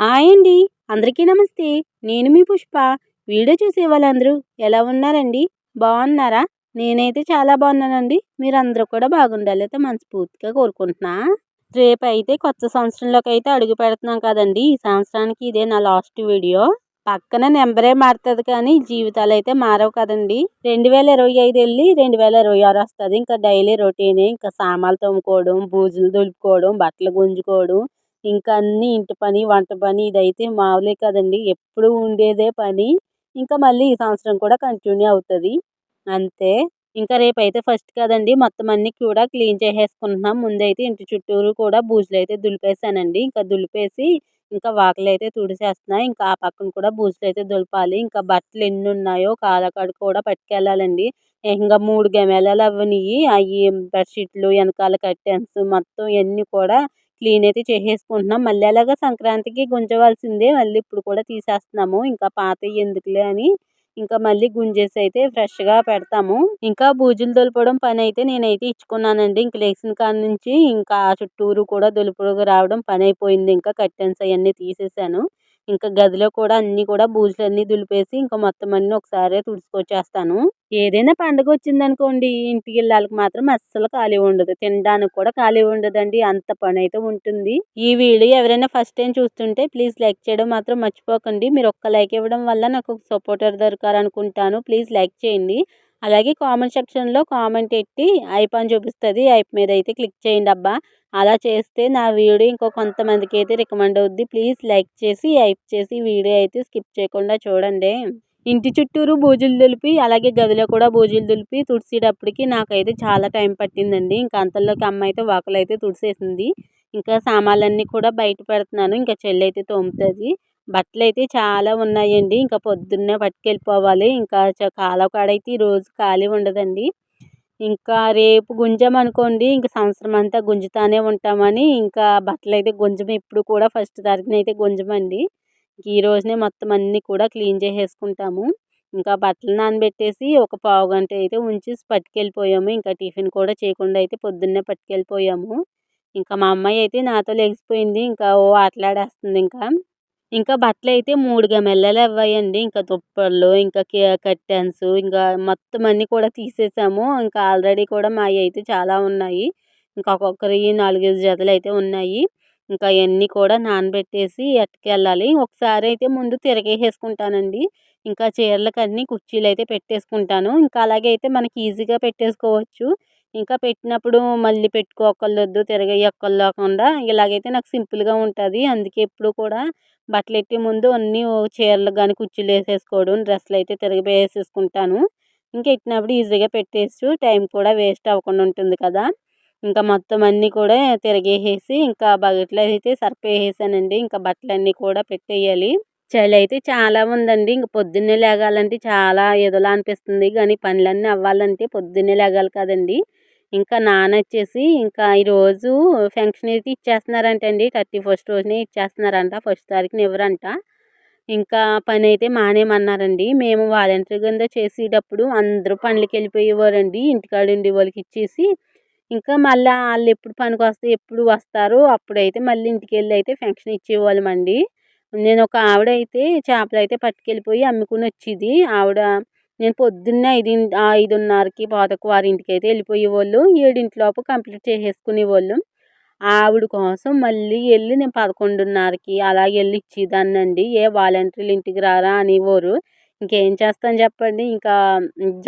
Hi అండి. అందరికీ నమస్తే. నేను మీ పుష్ప. వీడియో చూసే వాళ్ళందరూ ఎలా ఉన్నారండి? బాగున్నారా? నేనైతే చాలా బాగున్నానండి. మీరు కూడా బాగుండాలి అయితే మనస్ఫూర్తిగా కోరుకుంటున్నా. రేపు అయితే కొత్త సంవత్సరంలోకి అయితే అడుగు పెడుతున్నాం కదండి. ఈ సంవత్సరానికి ఇదే నా లాస్ట్ వీడియో. పక్కన నెంబరే మారుతుంది కానీ జీవితాలు అయితే మారవు కదండి. రెండు వేల ఇరవై ఐదు వెళ్ళి రెండు వేల ఇరవై ఆరు వస్తుంది. ఇంకా డైలీ రొటీనే. ఇంకా సామాన్లు తోముకోవడం బూజులు దులుపుకోవడం బట్టలు గుంజుకోవడం ఇంకా అన్ని ఇంటి పని వంట పని ఇదైతే మామూలే కదండి. ఎప్పుడు ఉండేదే పని. ఇంకా మళ్ళీ ఈ సంవత్సరం కూడా కంటిన్యూ అవుతుంది. అంతే. ఇంకా రేపైతే ఫస్ట్ కదండి. మొత్తం అన్ని కూడా క్లీన్ చేసేసుకుంటున్నాం. ముందైతే ఇంటి చుట్టూరు కూడా బూజులు అయితే దులిపేసానండి. ఇంకా దులిపేసి ఇంకా వాకిలి అయితే తుడిచేస్తున్నా. ఇంకా ఆ పక్కన కూడా బూజులు అయితే దులపాలి. ఇంకా బట్టలు ఎన్ని ఉన్నాయో కాలకాడు కూడా పట్టుకెళ్ళాలండి. ఇంకా మూడు గమేళాలు అవ్వనివి అవి బెడ్షీట్లు వెనకాల కర్టెన్స్ మొత్తం ఇవన్నీ కూడా క్లీన్ అయితే చేసేసుకుంటున్నాం. మళ్ళీ అలాగా సంక్రాంతికి గుంజవలసిందే. మళ్ళీ ఇప్పుడు కూడా తీసేస్తున్నాము. ఇంకా పాతవి ఎందుకులే అని ఇంకా మళ్ళీ గుంజేసి అయితే ఫ్రెష్గా పెడతాము. ఇంకా బూజులు దులపడం పని అయితే నేనైతే ఇచ్చుకున్నానండి. ఇంక లేచిన కాడ నుంచి ఇంకా చుట్టూరు కూడా దులుపుడుగా రావడం పని అయిపోయింది ఇంకా కర్టెన్స్ అవన్నీ తీసేసాను. ఇంకా గదిలో కూడా అన్నీ కూడా బూజులన్నీ దులిపేసి ఇంకా మొత్తం అన్నీ ఒకసారి తుడుచుకొచ్చేస్తాను. ఏదైనా పండుగ వచ్చిందనుకోండి ఇంటికి వెళ్ళాలకు మాత్రం అస్సలు ఖాళీ ఉండదు. తినడానికి కూడా ఖాళీ ఉండదండి. అంత పని అయితే ఉంటుంది. ఈ వీడియో ఎవరైనా ఫస్ట్ టైం చూస్తుంటే ప్లీజ్ లైక్ చేయడం మాత్రం మర్చిపోకండి. మీరు ఒక్క లైక్ ఇవ్వడం వల్ల నాకు ఒక సపోర్టర్ దొరకాలనుకుంటాను. ప్లీజ్ లైక్ చేయండి. అలాగే కామెంట్ సెక్షన్లో కామెంట్ పెట్టి ఐప్ అని చూపిస్తుంది. ఐప్ మీద అయితే క్లిక్ చేయండి అబ్బా. అలా చేస్తే నా వీడియో ఇంకో కొంతమందికి అయితే రికమెండ్ అవుద్ది. ప్లీజ్ లైక్ చేసి ఐప్ చేసి వీడియో అయితే స్కిప్ చేయకుండా చూడండి. ఇంటి చుట్టూరు బూజులు దులిపి అలాగే గదిలో కూడా బూజులు దులిపి తుడిసేటప్పటికి నాకైతే చాలా టైం పట్టిందండి. ఇంకా అంతలోకి అమ్మ అయితే వాకలు అయితే తుడిసేసింది. ఇంకా సామాన్లన్నీ కూడా బయట పెడుతున్నాను. ఇంకా చెల్లి అయితే తోముతుంది. బట్టలు అయితే చాలా ఉన్నాయండి. ఇంకా పొద్దున్నే పట్టుకెళ్ళిపోవాలి. ఇంకా కాలకాడైతే ఈరోజు ఖాళీ ఉండదండి. ఇంకా రేపు గుంజామనుకోండి ఇంకా సంవత్సరం అంతా గుంజుతానే ఉంటామని ఇంకా బట్టలు అయితే గుంజం. ఇప్పుడు కూడా ఫస్ట్ తారీఖున అయితే గుంజమండి ఈ రోజునే మొత్తం అన్నీ కూడా క్లీన్ చేసేసుకుంటాము. ఇంకా బట్టలు నానబెట్టేసి ఒక పావు గంట అయితే ఉంచి పట్టుకెళ్ళిపోయాము. ఇంకా టిఫిన్ కూడా చేయకుండా అయితే పొద్దున్నే పట్టుకెళ్ళిపోయాము. ఇంకా మా అమ్మాయి అయితే నాతో లేచిపోయింది ఇంకా ఓ ఆటలాడేస్తుంది ఇంకా. ఇంకా బట్టలు అయితే మూడు గమెల్లలు అవ్వాయండి. ఇంకా దుప్పళ్ళు ఇంకా కర్టెన్స్ ఇంకా మొత్తం అన్నీ కూడా తీసేసాము. ఇంకా ఆల్రెడీ కూడా మావి అయితే చాలా ఉన్నాయి. ఇంకా ఒక్కొక్కరి నాలుగైదు జతలు అయితే ఉన్నాయి. ఇంకా అవన్నీ కూడా నానబెట్టేసి ఎట్టుకెళ్ళాలి. ఒకసారి అయితే ముందు తిరగేసేసుకుంటానండి. ఇంకా చీరలకు అన్నీ కుర్చీలు అయితే పెట్టేసుకుంటాను. ఇంకా అలాగే అయితే మనకి ఈజీగా పెట్టేసుకోవచ్చు. ఇంకా పెట్టినప్పుడు మళ్ళీ పెట్టుకోకర్లేదు తిరగేయక్కర్లేకుండా ఇలాగైతే నాకు సింపుల్గా ఉంటుంది. అందుకే ఎప్పుడు కూడా బట్టలు ఎట్టే ముందు అన్నీ చీరలు కానీ కుర్చీలు వేసేసుకోవడం డ్రెస్సులు అయితే తిరగవేసేసుకుంటాను ఇంకా ఎట్టినప్పుడు ఈజీగా పెట్టేసి టైం కూడా వేస్ట్ అవ్వకుండా ఉంటుంది కదా. ఇంకా మొత్తం అన్నీ కూడా తిరగేసేసి ఇంకా బకెట్లో అయితే సర్ఫ్ ఇంకా బట్టలన్నీ కూడా పెట్టేయాలి. చలి అయితే చాలా ఉందండి. ఇంక పొద్దున్నే లేగాలంటే చాలా ఏదోలా అనిపిస్తుంది. కానీ పనులన్నీ అవ్వాలంటే పొద్దున్నే లేగాలి కదండి. ఇంకా నాన్న వచ్చేసి ఇంకా ఈరోజు ఫంక్షన్ అయితే ఇచ్చేస్తున్నారంటండి. థర్టీ ఫస్ట్ రోజునే ఇచ్చేస్తున్నారంట. ఫస్ట్ తారీఖున ఇవ్వరంట. ఇంకా పని అయితే మానేమన్నారండి మేము వాలంటీర్ కింద చేసేటప్పుడు అందరూ పనులకి వెళ్ళిపోయేవారండి. ఇంటికాడ ఉండే వాళ్ళకి ఇచ్చేసి ఇంకా మళ్ళీ వాళ్ళు ఎప్పుడు పనికి వస్తే ఎప్పుడు వస్తారో అప్పుడైతే మళ్ళీ ఇంటికి వెళ్ళి అయితే ఫంక్షన్ ఇచ్చేవాళ్ళమండి. నేను ఒక ఆవిడ అయితే చేపలు అయితే పట్టుకెళ్ళిపోయి అమ్ముకుని వచ్చేది. ఆవిడ నేను పొద్దున్నే ఐదు ఐదున్నరకి పాతకు వారింటికి అయితే వెళ్ళిపోయేవాళ్ళు. ఏడింటిలోపు కంప్లీట్ చేసేసుకునేవాళ్ళు. ఆవిడ కోసం మళ్ళీ వెళ్ళి నేను పదకొండున్నరకి అలా వెళ్ళి ఇచ్చేదాన్నండి. ఏ వాలంటీర్లు ఇంటికి రారా అనేవారు. ఇంకేం చేస్తాను చెప్పండి. ఇంకా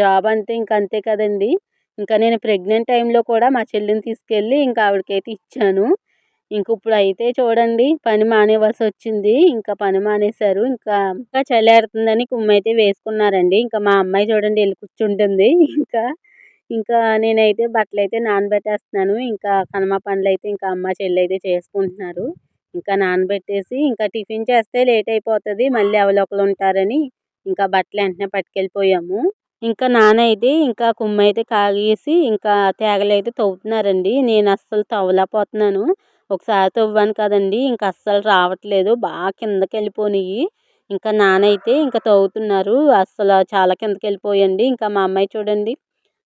జాబ్ అంటే ఇంక అంతే కదండి. ఇంకా నేను ప్రెగ్నెంట్ టైంలో కూడా మా చెల్లిని తీసుకెళ్ళి ఇంకా ఆవిడకైతే ఇచ్చాను. ఇంక ఇప్పుడు అయితే చూడండి పని మానేవలసి వచ్చింది ఇంకా పని మానేశారు. ఇంకా ఇంకా చల్లారుతుందని కుమ్మైతే వేసుకున్నారండి. ఇంకా మా అమ్మాయి చూడండి వెళ్ళి కూర్చుంటుంది. ఇంకా ఇంకా నేనైతే బట్టలు అయితే నానబెట్టేస్తున్నాను. ఇంకా కనమ పనులు అయితే ఇంకా అమ్మ చెల్లి అయితే చేసుకుంటున్నారు. ఇంకా నానబెట్టేసి ఇంకా టిఫిన్ చేస్తే లేట్ అయిపోతుంది మళ్ళీ అవలోకలు ఉంటారని ఇంకా బట్టలు వెంటనే పట్టుకెళ్ళిపోయాము. ఇంకా నాన్న అయితే ఇంకా కుమ్మ అయితే కాగేసి ఇంకా తేగలు అయితే తవ్వుతున్నారండి. నేను అస్సలు తవ్వలేకపోతున్నాను. ఒకసారి తవ్వాను కదండి. ఇంకా అస్సలు రావట్లేదు. బాగా కిందకి వెళ్ళిపోయినాయి ఇంకా నాన్న అయితే ఇంకా తవ్వుతున్నారు. అస్సలు చాలా కిందకి వెళ్ళిపోయండి ఇంకా మా అమ్మాయి చూడండి.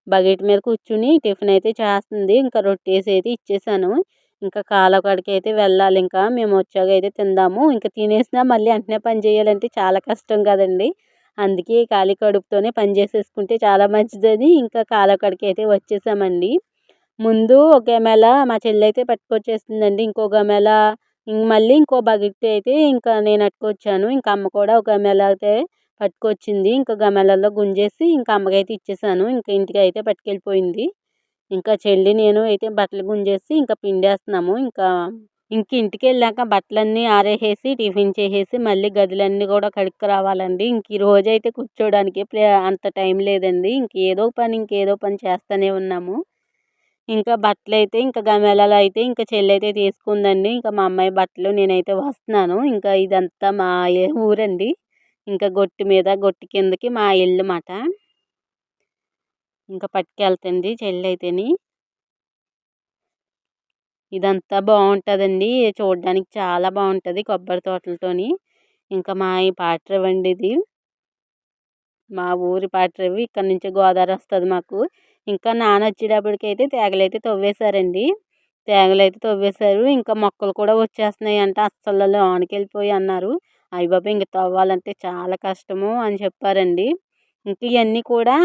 బకెట్ మీద కూర్చుని టిఫిన్ అయితే చేస్తుంది. ఇంకా రొట్టేసి అయితే ఇచ్చేసాను. ఇంకా కాలకాడికి అయితే వెళ్ళాలి. ఇంకా మేము వచ్చాక అయితే తిందాము. ఇంకా తినేసినా మళ్ళీ వెంటనే పని చేయాలంటే చాలా కష్టం కదండి. అందుకే ఖాళీ కడుపుతోనే పని చేసేసుకుంటే చాలా మంచిదని ఇంకా కాలకాడికి అయితే వచ్చేసామండి. ముందు ఒక గమేళ మా చెల్లి అయితే పట్టుకొచ్చేసిందండి. ఇంకో గమేళ మళ్ళీ ఇంకో బకెట్ అయితే ఇంకా నేను అట్టుకొచ్చాను. ఇంకా అమ్మ కూడా ఒక గమేళ అయితే పట్టుకొచ్చింది. ఇంకా గమేళలో గుంజేసి ఇంకా అమ్మకైతే ఇచ్చేసాను. ఇంకా ఇంటికి అయితే పట్టుకెళ్ళిపోయింది. ఇంకా చెల్లి నేను అయితే బట్టలు గుంజేసి ఇంకా పిండేస్తున్నాము. ఇంకా ఇంక ఇంటికి వెళ్ళాక బట్టలన్నీ ఆరేసేసి టిఫిన్ చేసేసి మళ్ళీ గదులన్నీ కూడా కడుక్కు రావాలండి. ఇంక ఈ రోజు అయితే కూర్చోడానికి అంత టైం లేదండి. ఇంక ఏదో పని ఇంకేదో పని చేస్తూనే ఉన్నాము. ఇంకా బట్టలు అయితే ఇంకా గమేళాలు అయితే ఇంకా చెల్లి అయితే తీసుకుందండి. ఇంకా మా అమ్మాయి బట్టలు నేనైతే వస్తున్నాను. ఇంకా ఇదంతా మా ఊరండి. ఇంకా గొట్టు మీద గొట్టు కిందకి మా ఇల్లు మాట ఇంకా పట్టుకెళ్తుంది చెల్లి అయితేని ఇదంతా బాగుంటుందండి. చూడడానికి చాలా బాగుంటుంది కొబ్బరి తోటలతోని. ఇంకా మా ఈ పాటరవండి ఇది మా ఊరి పాటరవి ఇక్కడ నుంచి గోదావరి వస్తుంది మాకు. ఇంకా నాన్న వచ్చేటప్పటికైతే తేగలైతే తవ్వేశారండి. తేగలైతే తవ్వేశారు. ఇంకా మొక్కలు కూడా వచ్చేస్తున్నాయి అంటే అస్సలు లోనికి వెళ్ళిపోయి అన్నారు అయ్యబాబు ఇంక తవ్వాలంటే చాలా కష్టము అని చెప్పారండి. ఇంక ఇవన్నీ కూడా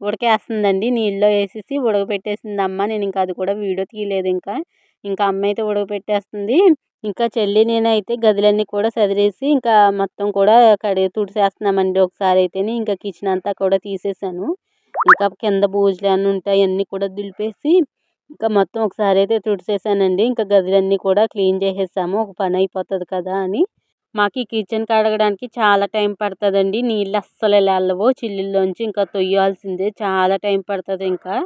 ఉడకేస్తుందండి. నీళ్ళలో వేసేసి ఉడకబెట్టేసింది అమ్మ నేను ఇంకా అది కూడా వీడియో తీయలేదు ఇంకా. ఇంకా అమ్మ అయితే ఉడకబెట్టేస్తుంది. ఇంకా చెల్లి నేనైతే గదులన్నీ కూడా సదిరేసి ఇంకా మొత్తం కూడా కడిగి తుడిసేస్తున్నామండి. ఒకసారి అయితేనే ఇంకా కిచెన్ అంతా కూడా తీసేసాను ఇంకా కింద బూజులు అన్నీ ఉంటాయి అన్నీ కూడా దులిపేసి ఇంకా మొత్తం ఒకసారి అయితే తుడిసేసానండి. ఇంకా గదులన్నీ కూడా క్లీన్ చేసేసాము. ఒక పని అయిపోతుంది కదా అని. మాకు ఈ కిచెన్ కడగడానికి చాలా టైం పడుతుందండి. నీళ్ళు అస్సలు వెళ్ళవు చిల్లుల్లోంచి ఇంకా తొయ్యాల్సిందే. చాలా టైం పడుతుంది ఇంకా.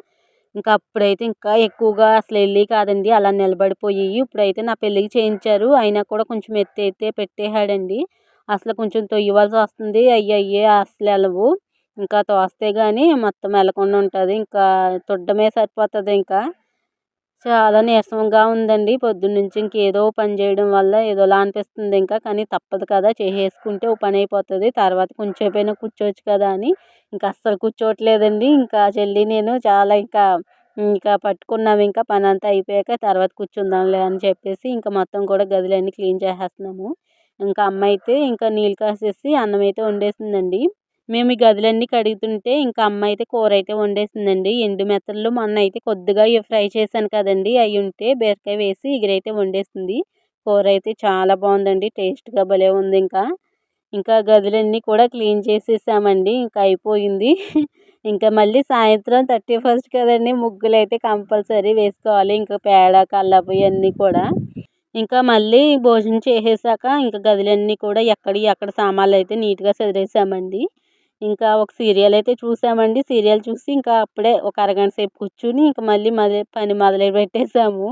ఇంకా అప్పుడైతే ఇంకా ఎక్కువగా అసలు వెళ్ళి కాదండి. అలా నిలబడిపోయి ఇప్పుడైతే నా పెళ్ళికి చేయించారు. అయినా కూడా కొంచెం ఎత్తి అయితే పెట్టేశాడండి. అసలు కొంచెం తొయ్యవలసి వస్తుంది. అయ్యయ్యే అసలు వెళ్ళవు. ఇంకా తోస్తే కానీ మొత్తం వెళ్ళకుండా ఉంటుంది. ఇంకా తుడ్డమే సరిపోతుంది ఇంకా. చాలా నీరసంగా ఉందండి. పొద్దున్నుంచి ఇంకేదో పని చేయడం వల్ల ఏదోలా అనిపిస్తుంది ఇంకా. కానీ తప్పదు కదా చేసేసుకుంటే ఓ పని అయిపోతుంది. తర్వాత కొంచెంసేపైనా కూర్చోవచ్చు కదా అని. ఇంకా అస్సలు కూర్చోవట్లేదండి. ఇంకా చెల్లి నేను చాలా ఇంకా ఇంకా పట్టుకున్నాము ఇంకా పని అంతా అయిపోయాక తర్వాత కూర్చుందాంలే అని చెప్పేసి ఇంకా మొత్తం కూడా గదులన్నీ క్లీన్ చేసేస్తున్నాము. ఇంకా అమ్మ అయితే ఇంకా నీళ్ళు కాసేసి అన్నం అయితే వండేసిందండి. మేము ఈ గదులన్నీ కడుగుతుంటే ఇంకా అమ్మ అయితే కూర అయితే వండేసిందండి. ఎండు మెత్తలు మొన్న అయితే కొద్దిగా ఫ్రై చేశాను కదండి. అవి ఉంటే బీరకాయ వేసి ఎగురైతే వండేసింది. కూర అయితే చాలా బాగుందండి. టేస్ట్గా భలే ఉంది ఇంకా. ఇంకా గదులన్నీ కూడా క్లీన్ చేసేసామండి. ఇంకా అయిపోయింది. ఇంకా మళ్ళీ సాయంత్రం థర్టీ ఫస్ట్ కదండి ముగ్గులు అయితే కంపల్సరీ వేసుకోవాలి. ఇంకా పేడ కల్లాపు ఇవన్నీ కూడా. ఇంకా మళ్ళీ భోజనం చేసేసాక ఇంకా గదులన్నీ కూడా ఎక్కడి అక్కడ సామాన్లు అయితే నీట్గా చదివేసామండి ఇంకా ఒక సీరియల్ అయితే చూసామండి. సీరియల్ చూసి ఇంకా అప్పుడే ఒక అరగంట సేపు కూర్చుని ఇంకా మళ్ళీ మొదలు పని మొదలు పెట్టేసాము.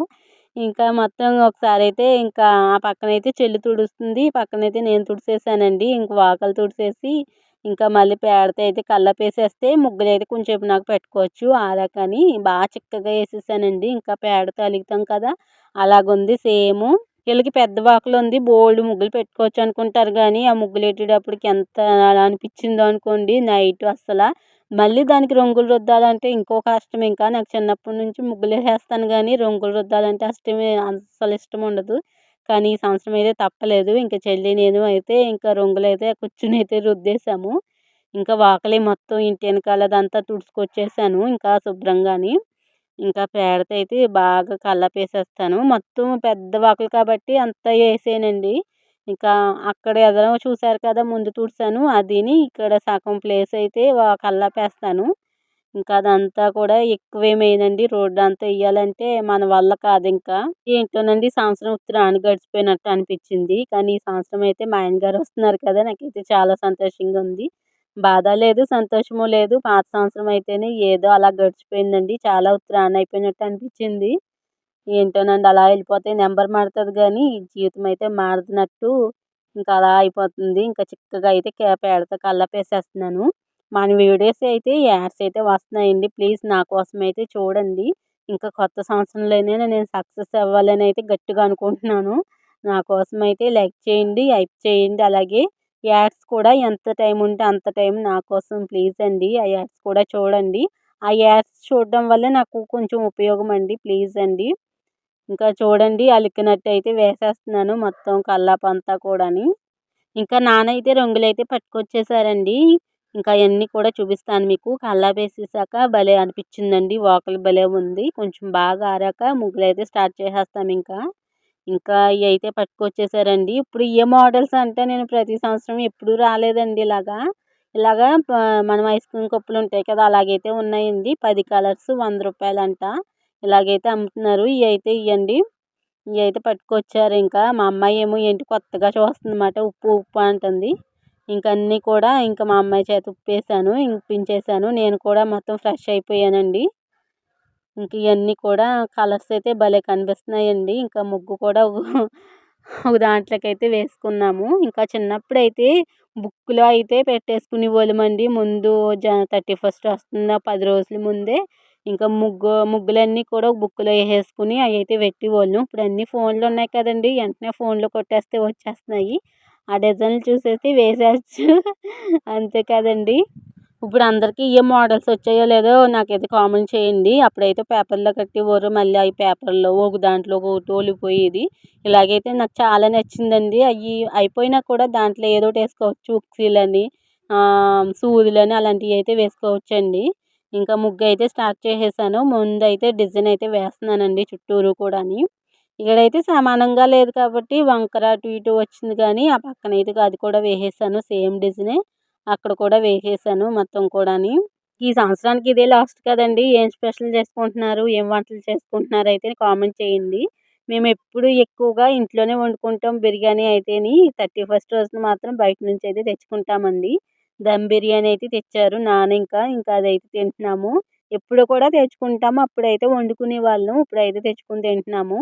ఇంకా మొత్తం ఒకసారి అయితే ఇంకా ఆ పక్కన అయితే చెల్లి తుడుస్తుంది. పక్కనైతే నేను తుడిసేసానండి. ఇంక వాకలు తుడిసేసి ఇంకా మళ్ళీ పేడతో అయితే కళ్ళపేసేస్తే ముగ్గులు అయితే కొంచెంసేపు నాకు పెట్టుకోవచ్చు. ఆరాకని బాగా చిక్కగా వేసేసానండి. ఇంకా పేడతో అలుగుతాం కదా అలాగుంది సేమ్. వీళ్ళకి పెద్ద వాకులు ఉంది. బోల్డ్ ముగ్గులు పెట్టుకోవచ్చు అనుకుంటారు కానీ ఆ ముగ్గులు పెట్టేటప్పటికి ఎంత అలా అనిపించిందో అనుకోండి నైట్ అస్సలు. మళ్ళీ దానికి రంగులు రుద్దాలంటే ఇంకో కష్టం. ఇంకా నాకు చిన్నప్పటి నుంచి ముగ్గులు వేసేస్తాను కానీ రంగులు రుద్దాలంటే అష్టమే అస్సలు ఇష్టం ఉండదు. కానీ ఈ సంవత్సరం అయితే తప్పలేదు. ఇంకా చెల్లి నేను అయితే ఇంకా రంగులు అయితే కూర్చుని అయితే రుద్దేశాము. ఇంకా వాకలి మొత్తం ఇంటి వెనకాల అదంతా తుడుచుకొచ్చేసాను. ఇంకా శుభ్రంగాని ఇంకా పేడతో అయితే బాగా కల్లాపేసేస్తాను మొత్తం పెద్ద వాకులు కాబట్టి అంతా వేసేయనండి ఇంకా అక్కడ ఎదరో చూసారు కదా ముందు తుడిచాను అదిని ఇక్కడ సగం ప్లేస్ అయితే కల్లాపేస్తాను ఇంకా అదంతా కూడా ఎక్కువేమేనండి రోడ్డు అంతా వేయాలంటే మన వల్ల కాదు ఇంకా. ఏంటోనండి సంవత్సరం ఉత్తరాన్ని గడిచిపోయినట్టు అనిపించింది. కానీ ఈ సంవత్సరం అయితే మా ఆయన గారు వస్తున్నారు కదా నాకైతే చాలా సంతోషంగా ఉంది. బాధ లేదు సంతోషము లేదు. పాత సంవత్సరం అయితేనే ఏదో అలా గడిచిపోయిందండి. చాలా ఉత్తరాన్ని అయిపోయినట్టు అనిపించింది. ఏంటోనండి అలా వెళ్ళిపోతే నెంబర్ మారుతుంది కానీ జీవితం అయితే మారుతున్నట్టు ఇంకా అలా అయిపోతుంది. ఇంకా చిక్కగా అయితే పేడతో కళ్ళపేసేస్తున్నాను. మన వీడియోస్ అయితే యాడ్స్ అయితే వస్తున్నాయండి. ప్లీజ్ నా కోసం అయితే చూడండి. ఇంకా కొత్త సంవత్సరంలోనే నేను సక్సెస్ అవ్వాలని అయితే గట్టిగా అనుకుంటున్నాను. నా కోసం అయితే లైక్ చేయండి హైప్ చేయండి. అలాగే యాడ్స్ కూడా ఎంత టైం ఉంటే అంత టైం నా కోసం ప్లీజ్ అండి. ఆ యాడ్స్ కూడా చూడండి. ఆ యాడ్స్ చూడడం వల్ల నాకు కొంచెం ఉపయోగం అండి. ప్లీజ్ అండి. ఇంకా చూడండి అలికినట్టు అయితే వేసేస్తున్నాను మొత్తం కల్లాపంతా కూడాని. ఇంకా నాన్న అయితే రంగులు అయితే పట్టుకొచ్చేసారండి. ఇంకా అవన్నీ కూడా చూపిస్తాను మీకు. కల్లా వేసేసాక భలే అనిపించిందండి. వాకలు భలే ఉంది. కొంచెం బాగా ఆరాక ముగ్గులు అయితే స్టార్ట్ చేసేస్తాం ఇంకా. ఇంకా ఇవి అయితే పట్టుకొచ్చేసారండి. ఇప్పుడు ఏ మోడల్స్ అంటే నేను ప్రతి సంవత్సరం ఎప్పుడూ రాలేదండి ఇలాగా. ఇలాగా మనం ఐస్ క్రీమ్ కప్పులు ఉంటాయి కదా అలాగైతే ఉన్నాయండి. పది కలర్స్ వంద రూపాయలంట. ఇలాగైతే అమ్ముతున్నారు. ఇవి అయితే ఇవ్వండి ఇవి అయితే పట్టుకొచ్చారు. ఇంకా మా అమ్మాయి ఏమో ఏంటి కొత్తగా చూస్తుందన్నమాట. ఉప్పు ఉప్పు అంటుంది. ఇంక అన్నీ కూడా ఇంకా మా అమ్మాయి చేత ఉప్పేసాను ఇంపించేసాను నేను కూడా మొత్తం ఫ్రెష్ అయిపోయానండి. ఇంక ఇవన్నీ కూడా కలర్స్ అయితే భలే కనిపిస్తున్నాయండి. ఇంకా ముగ్గు కూడా ఒక దాంట్లోకి అయితే వేసుకున్నాము. ఇంకా చిన్నప్పుడు అయితే బుక్లో అయితే పెట్టేసుకునే వాళ్ళమండి ముందు జ థర్టీ ఫస్ట్ వస్తుందా పది రోజుల ముందే ఇంకా ముగ్గు ముగ్గులన్నీ కూడా ఒక బుక్లో వేసేసుకుని అవి అయితే పెట్టేవాళ్ళం ఇప్పుడు అన్నీ ఫోన్లు ఉన్నాయి కదండి. వెంటనే ఫోన్లో కొట్టేస్తే వచ్చేస్తున్నాయి. ఆ డిజైన్లు చూసేసి వేసేయచ్చు. అంతే కదండి. ఇప్పుడు అందరికీ ఏ మోడల్స్ వచ్చాయో లేదో నాకైతే కామెంట్ చేయండి. అప్పుడైతే పేపర్లో కట్టేవారు మళ్ళీ అవి పేపర్లో ఒక దాంట్లో ఒకటి తోలిపోయేది. ఇలాగైతే నాకు చాలా నచ్చిందండి. అవి అయిపోయినా కూడా దాంట్లో ఏదో ఒకటి వేసుకోవచ్చు ఉక్సీలని సూదులని అలాంటివి అయితే వేసుకోవచ్చండి. ఇంకా ముగ్గు అయితే స్టార్ట్ చేసేసాను. ముందు అయితే డిజైన్ అయితే వేస్తున్నానండి చుట్టూరు కూడాని. ఇక్కడైతే సమానంగా లేదు కాబట్టి వంకర అటు ఇటు వచ్చింది కానీ ఆ పక్కన అయితే అది కూడా వేసేసాను సేమ్ డిజైనే. అక్కడ కూడా వేసేసాను మొత్తం కూడాని. ఈ సంవత్సరానికి ఇదే లాస్ట్ కదండి. ఏం స్పెషల్ చేసుకుంటున్నారు? ఏం వంటలు చేసుకుంటున్నారు? అయితే కామెంట్ చేయండి. మేము ఎప్పుడు ఎక్కువగా ఇంట్లోనే వండుకుంటాం. బిర్యానీ అయితేని థర్టీ ఫస్ట్ రోజున మాత్రం బయట నుంచి అయితే తెచ్చుకుంటామండి. దమ్ బిర్యానీ అయితే తెచ్చారు. నాన్న ఇంకా ఇంకా అదైతే తింటున్నాము. ఎప్పుడు కూడా తెచ్చుకుంటాము. అప్పుడైతే వండుకునే వాళ్ళం. ఇప్పుడైతే తెచ్చుకుని తింటున్నాము.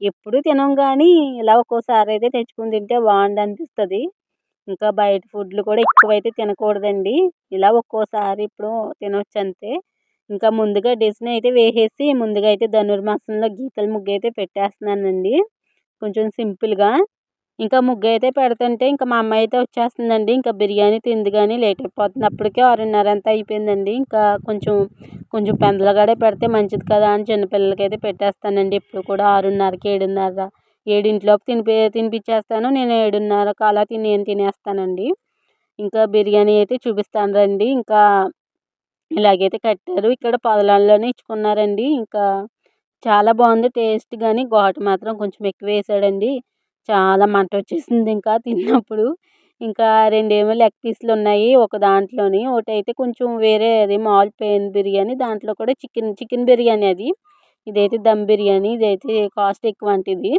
ఎప్పుడు తినం కానీ ఇలా ఒక్కోసారి అయితే తెచ్చుకుని తింటే బాగుండు అనిపిస్తుంది ఇంకా బయట ఫుడ్లు కూడా ఎక్కువైతే తినకూడదండి. ఇలా ఒక్కోసారి ఇప్పుడు తినొచ్చు అంతే ఇంకా ముందుగా డిజైన్ అయితే వేసేసి ముందుగా అయితే ధనుర్మాసంలో గీతల ముగ్గు అయితే పెట్టేస్తున్నానండి. కొంచెం సింపుల్గా. ఇంకా ముగ్గు అయితే పెడుతుంటే ఇంకా మా అమ్మాయి అయితే వచ్చేస్తుందండి. ఇంకా బిర్యానీ తింది కానీ లేట్ అయిపోతుంది. అప్పటికే ఆరున్నర అంతా అయిపోయిందండి. ఇంకా కొంచెం కొంచెం పెందలగాడే పెడితే మంచిది కదా అని చిన్నపిల్లలకి అయితే పెట్టేస్తానండి. ఇప్పుడు కూడా ఆరున్నరకి ఏడున్నర ఏడింటిలోపు తినిపి తినిపించేస్తాను నేను ఏడున్నరకు అలా తిని నేను తినేస్తానండి. ఇంకా బిర్యానీ అయితే చూపిస్తాను రండి. ఇంకా ఇలాగైతే కట్టారు. ఇక్కడ పొలాల్లోనే ఇచ్చుకున్నారండి. ఇంకా చాలా బాగుంది టేస్ట్ కానీ ఘాటు మాత్రం కొంచెం ఎక్కువ వేసాడండి. చాలా మంట వచ్చేసింది ఇంకా తిన్నప్పుడు. ఇంకా రెండేమో లెగ్ పీసులు ఉన్నాయి ఒక దాంట్లోని. ఒకటి అయితే కొంచెం వేరే అది మాల్ పెయిన్ బిర్యానీ దాంట్లో కూడా చికెన్ చికెన్ బిర్యానీ అది. ఇదైతే దమ్ బిర్యానీ ఇదైతే కాస్ట్ ఎక్కువ అంటే ఇది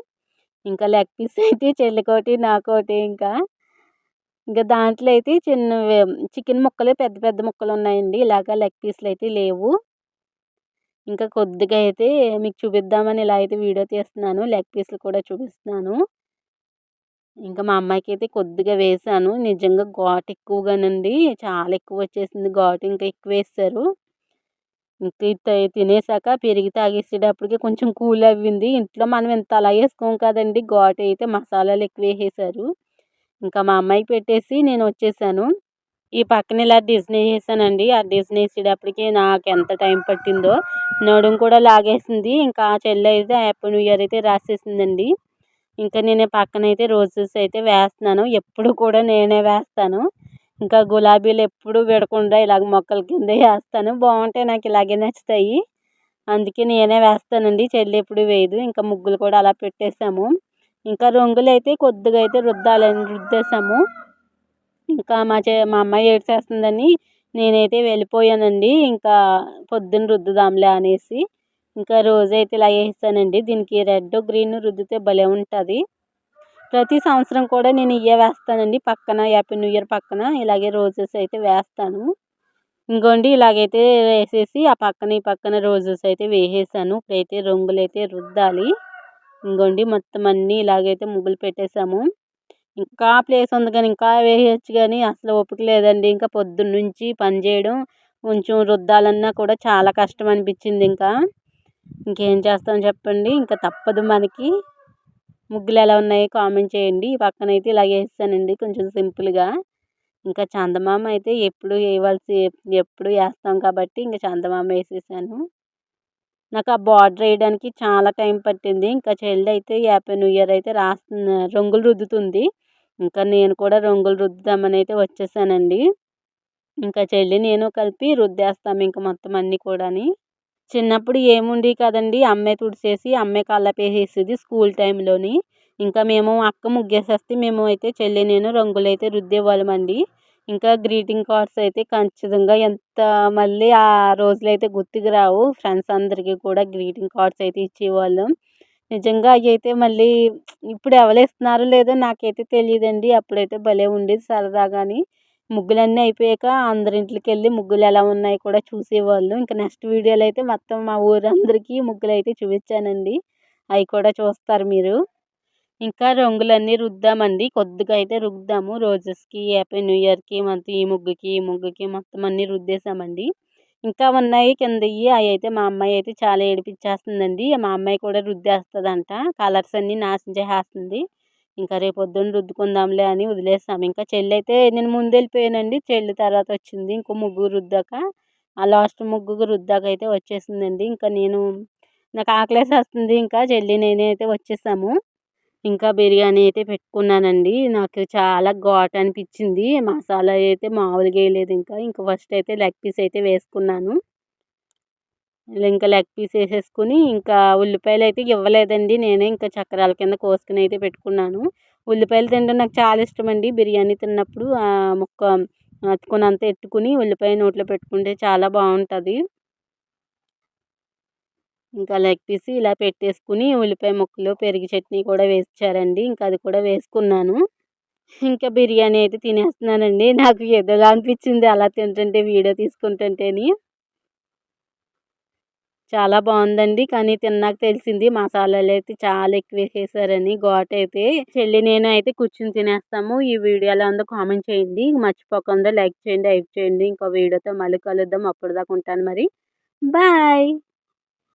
ఇంకా లెగ్ పీస్ అయితే చెల్లికోటి నాకోటి ఇంకా. ఇంకా దాంట్లో అయితే చిన్న చికెన్ ముక్కలు పెద్ద పెద్ద ముక్కలు ఉన్నాయండి. ఇలాగ లెగ్ పీస్లు అయితే లేవు. ఇంకా కొద్దిగా అయితే మీకు చూపిద్దామని ఇలా అయితే వీడియో తీస్తున్నాను. లెగ్ పీస్లు కూడా చూపిస్తున్నాను. ఇంకా మా అమ్మాయికి అయితే కొద్దిగా వేసాను. నిజంగా ఘాటు ఎక్కువగానండి. చాలా ఎక్కువ వచ్చేసింది ఘాటు. ఇంకా ఎక్కువ వేస్తారు. తినేసాక పెరిగి తాగేసేటప్పటికి కొంచెం కూల్ అవ్వింది ఇంట్లో మనం ఇంత అలా వేసుకోం కదండి. ఘాటు అయితే మసాలాలు ఎక్కువ వేసేసారు ఇంకా మా అమ్మాయికి పెట్టేసి నేను వచ్చేసాను. ఈ పక్కన ఇలా డిజైన్ చేశానండి ఆ డిజైన్ వేసేటప్పటికి నాకు ఎంత టైం పట్టిందో నడుం కూడా లాగేసింది. ఇంకా ఆ చెల్లి అయితే హ్యాపీ న్యూ ఇయర్ అయితే రాసేసిందండి. ఇంకా నేను పక్కన అయితే రోజెస్ అయితే వేస్తున్నాను. ఎప్పుడు కూడా నేనే వేస్తాను. ఇంకా గులాబీలు ఎప్పుడు విడకుండా ఇలాగ మొక్కల కింద వేస్తాను. బాగుంటాయి నాకు ఇలాగే నచ్చుతాయి. అందుకే నేనే వేస్తానండి. చెల్లి ఎప్పుడు వేయదు. ఇంకా ముగ్గులు కూడా అలా పెట్టేసాము ఇంకా రంగులు అయితే కొద్దిగా అయితే రుద్దాలని రుద్దేశాము. ఇంకా మా చే మా అమ్మాయి ఏడ్చేస్తుందని నేనైతే వెళ్ళిపోయానండి. ఇంకా పొద్దున్న రుద్దుదాంలే అనేసి. ఇంకా రోజు అయితే ఇలా వేసానండి దీనికి రెడ్ గ్రీన్ రుద్దితే భలే ఉంటుంది. ప్రతి సంవత్సరం కూడా నేను ఇవే వేస్తానండి. పక్కన హ్యాపీ న్యూ ఇయర్ పక్కన ఇలాగే రోజెస్ అయితే వేస్తాను. ఇంకోండి ఇలాగైతే వేసేసి ఆ పక్కన ఈ పక్కన రోజెస్ అయితే వేసేసాను. ఇప్పుడైతే రంగులు అయితే రుద్దాలి. ఇంకోండి మొత్తం అన్నీ ఇలాగైతే ముగ్గులు పెట్టేసాము. ఇంకా ప్లేస్ ఉంది కానీ ఇంకా వేయచ్చు కానీ అసలు ఓపిక లేదండి. ఇంకా పొద్దున్న నుంచి పని చేయడం కొంచెం రుద్దాలన్నా కూడా చాలా కష్టం అనిపించింది ఇంకా. ఇంకేం చేస్తాం చెప్పండి? ఇంకా తప్పదు మనకి. ముగ్గులు ఎలా ఉన్నాయి కామెంట్ చేయండి. ఈ పక్కన అయితే ఇలా వేస్తానండి కొంచెం సింపుల్గా. ఇంకా చందమామ అయితే ఎప్పుడు వేయవలసి ఎప్పుడు వేస్తాం కాబట్టి ఇంకా చందమామ వేసేసాను. నాకు ఆ బార్డర్ వేయడానికి చాలా టైం పట్టింది. ఇంకా చెల్లి అయితే హ్యాపీ న్యూ ఇయర్ అయితే రాస్తుంది రంగులు రుద్దుతుంది. ఇంకా నేను కూడా రంగులు రుద్దుదామని అయితే వచ్చేసానండి. ఇంకా చెల్లి నేను కలిపి రుద్దేస్తాము ఇంకా మొత్తం అన్నీ కూడాని. చిన్నప్పుడు ఏముంది కదండి అమ్మే తుడిసేసి అమ్మే కళ్ళపేసేసేది స్కూల్ టైంలోని ఇంకా మేము అక్క ముగ్గేసేస్తే మేము అయితే చెల్లి నేను రంగులు అయితే రుద్దేవాళ్ళమండి. ఇంకా గ్రీటింగ్ కార్డ్స్ అయితే ఖచ్చితంగా ఎంత మళ్ళీ ఆ రోజులు అయితే గుర్తుకు రావు. ఫ్రెండ్స్ అందరికీ కూడా గ్రీటింగ్ కార్డ్స్ అయితే ఇచ్చేవాళ్ళం. నిజంగా అవి అయితే మళ్ళీ ఇప్పుడు ఎవరు ఇస్తున్నారో లేదో నాకైతే తెలియదండి. అప్పుడైతే భలే ఉండేది సరదాగాని. ముగ్గులన్నీ అయిపోయాక అందరింట్లోకి వెళ్ళి ముగ్గులు ఎలా ఉన్నాయి కూడా చూసేవాళ్ళు. ఇంకా నెక్స్ట్ వీడియోలో అయితే మొత్తం మా ఊరందరికీ ముగ్గులు అయితే చూపించానండి. అవి కూడా చూస్తారు మీరు. ఇంకా రంగులన్నీ రుద్దామండి. కొద్దిగా అయితే రుద్దాము. రోజెస్కి హ్యాపీ న్యూ ఇయర్కి మొత్తం ఈ ముగ్గుకి ఈ ముగ్గుకి మొత్తం అన్నీ రుద్దేశామండి. ఇంకా ఉన్నాయి కిందవి అవి అయితే మా అమ్మాయి అయితే చాలా ఏడిపించేస్తుందండి. మా అమ్మాయి కూడా రుద్దేస్తుందంట. కలర్స్ అన్నీ నాశనం చేసేస్తుంది. ఇంకా రేపు పొద్దున్న రుద్దుకుందాంలే అని వదిలేసాము ఇంకా చెల్లి అయితే నేను ముందు వెళ్ళిపోయానండి. చెల్లి తర్వాత వచ్చింది. ఇంకో ముగ్గు రుద్దాక ఆ లాస్ట్ ముగ్గురు రుద్దాక అయితే వచ్చేసిందండి. ఇంకా నేను నాకు ఆకలేసేస్తుంది ఇంకా చెల్లి నేనైతే వచ్చేసాము. ఇంకా బిర్యానీ అయితే పెట్టుకున్నానండి. నాకు చాలా ఘాట్ అనిపించింది. మసాలా అయితే మామూలుగా వేయలేదు. ఇంకా ఇంకా ఫస్ట్ అయితే లెగ్ పీస్ అయితే వేసుకున్నాను. ఇంకా లెగ్ పీస్ వేసేసుకుని ఇంకా ఉల్లిపాయలు అయితే ఇవ్వలేదండి. నేనే ఇంకా చక్రాల కింద కోసుకుని అయితే పెట్టుకున్నాను. ఉల్లిపాయలు తినడం నాకు చాలా ఇష్టం అండి బిర్యానీ తిన్నప్పుడు ఆ ముక్క అతుకున్నంత ఎట్టుకుని ఉల్లిపాయ నోట్లో పెట్టుకుంటే చాలా బాగుంటుంది. ఇంకా లెగ్ పీస్ ఇలా పెట్టేసుకుని ఉల్లిపాయ ముక్కలు పెరుగు చట్నీ కూడా వేసిచ్చారండి ఇంకా అది కూడా వేసుకున్నాను. ఇంకా బిర్యానీ అయితే తినేస్తున్నానండి. నాకు ఎదుగా అనిపించింది అలా తింటుంటే వీడియో తీసుకుంటుంటేని. చాలా బాగుందండి. కానీ తిన్నాక తెలిసింది మసాలాలు అయితే చాలా ఎక్కువ వేసేసారని. ఘాట్ అయితే చెల్లి నేను అయితే కూర్చుని తినేస్తాము. ఈ వీడియో ఎలా ఉందో కామెంట్ చేయండి. మర్చిపోకుండా లైక్ చేయండి హైప్ చేయండి. ఇంకో వీడియోతో మళ్ళీ కలుద్దాం. అప్పుడు దాకా ఉంటాను మరి. బాయ్.